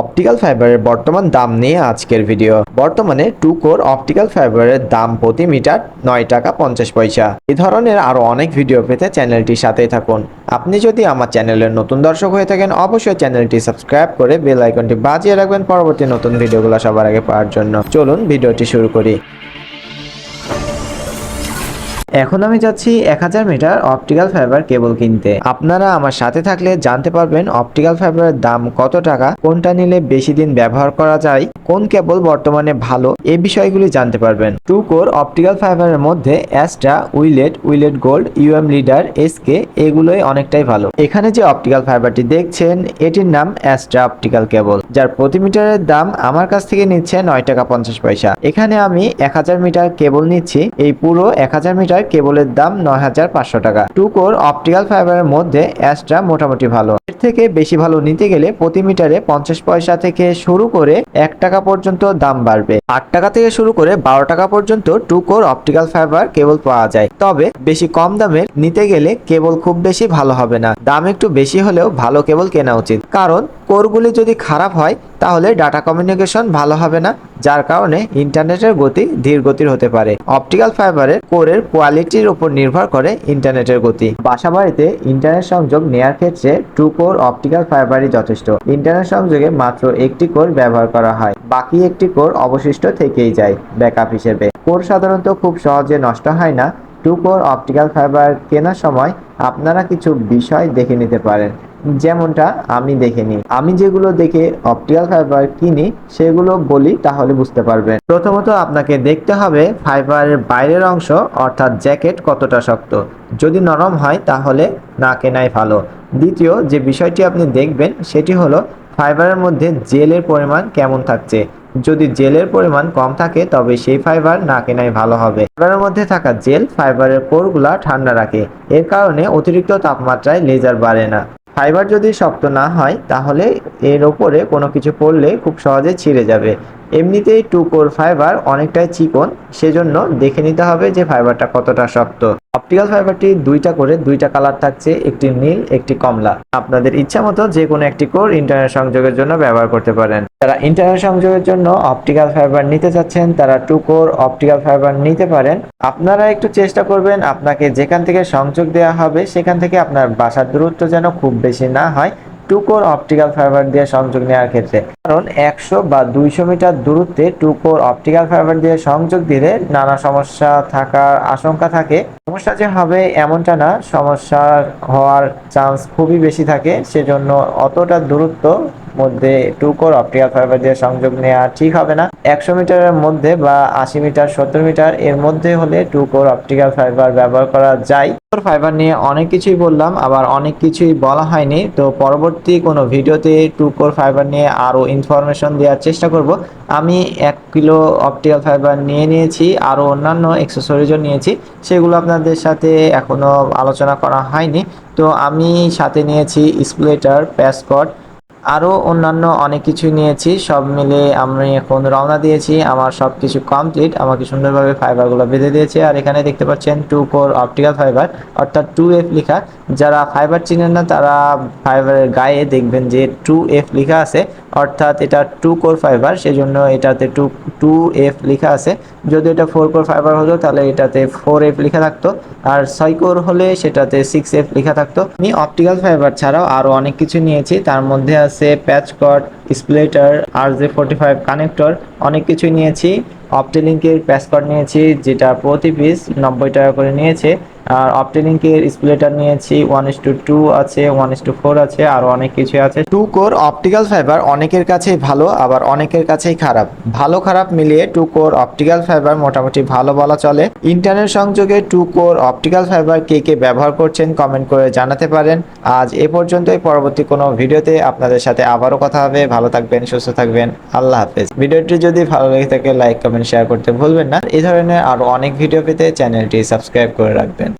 Optical ফাইবারের বর্তমান দাম নিয়ে আজকের ভিডিও। বর্তমানে টু কোর অপটিক্যাল ফাইবারের দাম প্রতি মিটার নয় টাকা পঞ্চাশ পয়সা। এ ধরনের আরও অনেক ভিডিও পেতে চ্যানেলটির সাথেই থাকুন। আপনি যদি আমার চ্যানেলের নতুন দর্শক হয়ে থাকেন, অবশ্যই চ্যানেলটি সাবস্ক্রাইব করে বেল আইকনটি বাজিয়ে রাখবেন পরবর্তী নতুন ভিডিওগুলো সবার আগে পাওয়ার জন্য। চলুন ভিডিওটি শুরু করি। এখন আমি যাচ্ছি এক হাজার মিটার অপটিক্যাল ফাইবার কেবল কিনতে। আপনারা আমার সাথে থাকলে জানতে পারবেন অপটিক্যাল ফাইবারের দাম কত টাকা, কোনটা নিলে বেশি দিন ব্যবহার করা যায়, কোন কেবল বর্তমানে ভালো, এ বিষয়গুলি জানতে পারবেন। টু কোর অপটিক্যাল ফাইবারের মধ্যে অ্যাস্ট্রা, উইলেট উইলেট গোল্ড, ইউএম লিডার এসকে এগুলোই অনেকটাই ভালো। এখানে যে অপটিক্যাল ফাইবারটি দেখছেন, এটির নাম অ্যাস্ট্রা অপটিক্যাল কেবল, যার প্রতি মিটারের দাম আমার কাছ থেকে নিচ্ছে নয় টাকা পঞ্চাশ পয়সা। এখানে আমি এক হাজার মিটার কেবল নিচ্ছি, এই পুরো এক হাজার মিটার কেবলের দাম নয় হাজার পাঁচশো টাকা। টু কোর অপটিক্যাল ফাইবারের মধ্যে অ্যাস্ট্রা মোটামুটি ভালো। এর থেকে বেশি ভালো নিতে গেলে প্রতি মিটারে পঞ্চাশ পয়সা থেকে শুরু করে এক টাকা পর্যন্ত দাম বাড়বে। আট টাকা থেকে শুরু করে বারো টাকা পর্যন্ত two core optical fibre cable পাওয়া যায়। তবে বেশি কম দামের নিতে গেলে কেবল খুব বেশি ভালো হবে না। দাম একটু বেশি হলেও ভালো কেবল কেনা উচিত। কারণ কোরগুলি যদি খারাপ হয়, তাহলে ডাটা কমিউনিকেশন ভালো হবে না, যার কারণে ইন্টারনেটের গতি ধীর গতির হতে পারে। অপটিক্যাল ফাইবারের কোরের কোয়ালিটির উপর নির্ভর করে ইন্টারনেটের গতি। বাসা বাড়িতে ইন্টারনেট সংযোগ নেয়ার ক্ষেত্রে টু কোর অপটিক্যাল ফাইবারই যথেষ্ট। ইন্টারনেট সংযোগে মাত্র একটি কোর ব্যবহার করা হয়, বাকি একটি কোর অবশিষ্ট থেকেই যায়, ব্যাকআপ হিসেবে। কোর সাধারণত খুব সহজে নষ্ট হয় না। টু কোর অপটিক্যাল ফাইবার কেনার সময় আপনারা কিছু বিষয় দেখে নিতে পারেন। যেমনটা আমি দেখে নিই আমি যেগুলো দেখে অপটিক্যাল ফাইবার কিনি, সেগুলো বলি তাহলে বুঝতে পারবেন। প্রথমত আপনাকে দেখতে হবে ফাইবারের বাইরের অংশ, অর্থাৎ জ্যাকেট কতটা শক্ত। যদি নরম হয়, তাহলে না কেনাই ভালো। দ্বিতীয় যে বিষয়টি আপনি দেখবেন, সেটি হলো ফাইবারের মধ্যে জেলের পরিমাণ কেমন থাকছে। যদি জেলের পরিমাণ কম থাকে, তবে সেই ফাইবার না কেনাই ভালো হবে। ফাইবারের মধ্যে থাকা জেল ফাইবারের কোরগুলা ঠান্ডা রাখে। এর কারণে অতিরিক্ত তাপমাত্রায় লেজার বাড়ে না। ফাইবার যদি শক্ত না হয়, তাহলে এর ওপরে কোনো কিছু পড়লে খুব সহজে ছিঁড়ে যাবে। এমনিতেই টু কোর ফাইবার অনেকটাই চিকন, সেজন্য দেখে নিতে হবে যে ফাইবারটা কতটা শক্ত। অপটিক্যাল ফাইবারটি দুইটা করে, দুইটা কালার থাকছে, একটি নীল, একটি কমলা। আপনাদের ইচ্ছা মতো যে কোনো একটি কোর ইন্টারনেট সংযোগের জন্য ব্যবহার করতে পারেন। যারা ইন্টারনেট সংযোগের জন্য অপটিক্যাল ফাইবার নিতে চাচ্ছেন, তারা টু কোর অপটিক্যাল ফাইবার নিতে পারেন। আপনারা একটু চেষ্টা করবেন, আপনাকে যেখান থেকে সংযোগ দেওয়া হবে, সেখান থেকে আপনার বাসার দূরত্ব যেন খুব বেশি না হয়। টু কোর অপটিক্যাল ফাইবার দিয়ে সংযোগ নেওয়ার ক্ষেত্রে। কারণ একশো বা দুইশো মিটার দূরত্বে টুকোর অপটিক্যাল ফাইবার দিয়ে সংযোগ দিলে নানা সমস্যা থাকার আশঙ্কা থাকে। সমস্যা যে হবে এমনটা না, সমস্যা হওয়ার চান্স খুবই বেশি থাকে। সেজন্য অতটা দূরত্ব মধ্যে টু কোর অপটিক্যাল ফাইবার দিয়ে সংযোগ নেওয়া ঠিক হবে না। একশো মিটারের মধ্যে বা আশি মিটার, সত্তর মিটার, এর মধ্যে হলে টু কোর অপটিক্যাল ফাইবার ব্যবহার করা যায়। ফাইবার নিয়ে অনেক কিছুই বললাম, আবার অনেক কিছুই বলা হয়নি। তো পরবর্তী কোনো ভিডিওতে টু কোর ফাইবার নিয়ে আরও ইনফরমেশন দেওয়ার চেষ্টা করব। আমি এক কিলো অপটিক্যাল ফাইবার নিয়ে নিয়েছি, আরও অন্যান্য অ্যাক্সেসরিজও নিয়েছি। সেগুলো আপনাদের সাথে এখনও আলোচনা করা হয়নি। তো আমি সাথে নিয়েছি স্প্লেটার প্যাসকট আরও অন্যান্য অনেক কিছু নিয়েছি। সব মিলে আমি এখন রওনা দিয়েছি। আমার সব কিছু কমপ্লিট আমাকে সুন্দরভাবে ফাইবারগুলো বেঁধে দিয়েছে। আর এখানে দেখতে পাচ্ছেন টু কোর অপটিক্যাল ফাইবার অর্থাৎ টু এফ লেখা। যারা ফাইবার চিনেন না, তারা ফাইবারের গায়ে দেখবেন যে টু এফ লেখা আছে। অর্থাৎ এটা টু কোর ফাইবার সেজন্য এটাতে টু টু এফ লেখা আছে। যদি এটা ফোর কোর ফাইবার হতো, তাহলে এটাতে ফোর এফ লেখা থাকতো। আর ছয় কোর হলে সেটাতে সিক্স এফ লেখা থাকতো। আমি অপটিক্যাল ফাইবার ছাড়াও আরও অনেক কিছু নিয়েছি। তার মধ্যে আছে patch cord splitter R J forty five connector অনেক কিছুই নিয়েছি। অপটিলিঙ্কের প্যাচ কট নিয়েছি, যেটা প্রতি পিস নব্বই টাকা করে নিয়েছে। আর অপটিলিঙ্কের স্প্লেটার নিয়েছি ওয়ান ইস টু টু আছে ওয়ান ইস টু ফোর আছে আরও অনেক কিছু আছে। টু কোর অপটিক্যাল ফাইবার অনেকের কাছেই ভালো, আবার অনেকের কাছেই খারাপ। ভালো খারাপ মিলিয়ে টু কোর অপটিক্যাল ফাইবার মোটামুটি ভালো বলা চলে। ইন্টারনেট সংযোগে টু কোর অপটিক্যাল ফাইবার কে কে ব্যবহার করছেন কমেন্ট করে জানাতে পারেন। আজ এ পর্যন্তই, পরবর্তী কোনো ভিডিওতে আপনাদের সাথে আবারও কথা হবে। ভালো থাকবেন, সুস্থ থাকবেন। আল্লাহ হাফেজ। ভিডিওটি যদি ভালো লেগে থাকে লাইক কমেন্ট শেয়ার করতে ভুলবেন না। এই ধরনের আরও অনেক ভিডিও পেতে চ্যানেলটি সাবস্ক্রাইব করে রাখবেন।